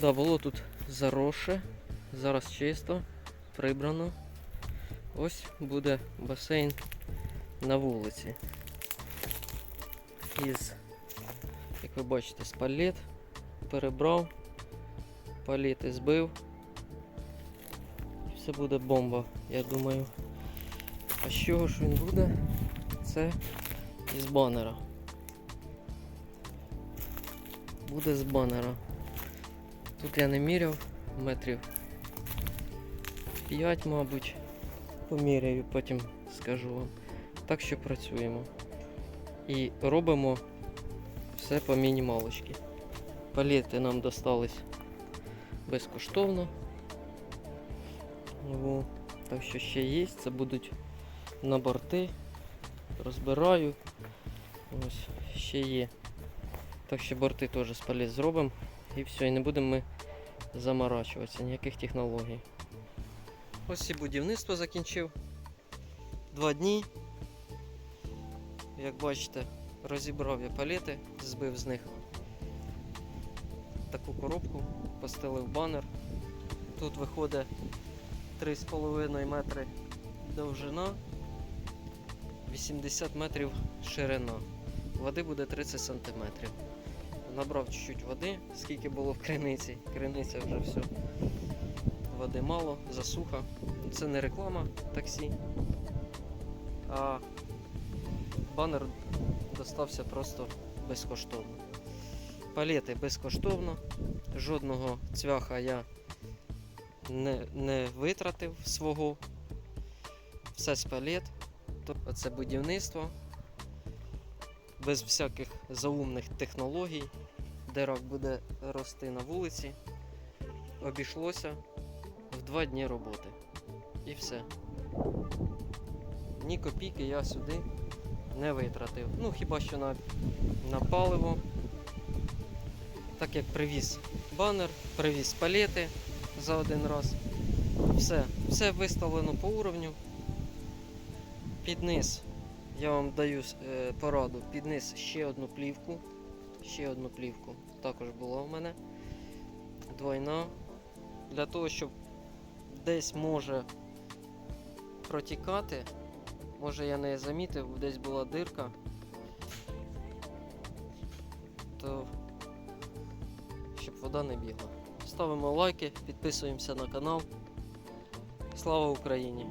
Да, було тут заросше, зараз чисто, прибрано. Ось буде басейн на вулиці. Із, як ви бачите, з палет перебрав, палети збив. Все буде бомба, я думаю. А з чого ж він буде? Це із банера. Буде з банера. Тут я не міряв метрів 5, мабуть. Поміряю, потім скажу вам. Так що працюємо. І робимо все по мінімалочці. Палети нам достались безкоштовно. Ну, так що ще є, це будуть на борти. Розбираю. Ось, ще є. Так що борти теж з палет зробимо. І все, і не будемо ми заморачуватися, ніяких технологій. Ось і будівництво закінчив. Два дні. Як бачите, розібрав я палети, збив з них таку коробку, постелив банер. Тут виходить 3,5 метри довжина, 80 метрів ширина. Води буде 30 сантиметрів. Набрав чуть-чуть води, скільки було в криниці. Криниця вже все. Води мало, засуха. Це не реклама таксі. А банер достався просто безкоштовно. Палети безкоштовно. Жодного цвяха я не, не витратив свого. Все з палет. Тобто це будівництво без всяких заумних технологій, де рак буде рости на вулиці. Обійшлося в два дні роботи. І все. Ні копійки я сюди не витратив. Ну, хіба що на, на паливо. Так як привіз банер, привіз палети за один раз. Все, все виставлено по уровню. Під низ я вам даю е, пораду, під ще одну плівку. Ще одну плівку також була в мене. Двойна. Для того, щоб десь може протікати. Може я не замітив, десь була дирка. То щоб вода не бігла. Ставимо лайки, підписуємося на канал. Слава Україні!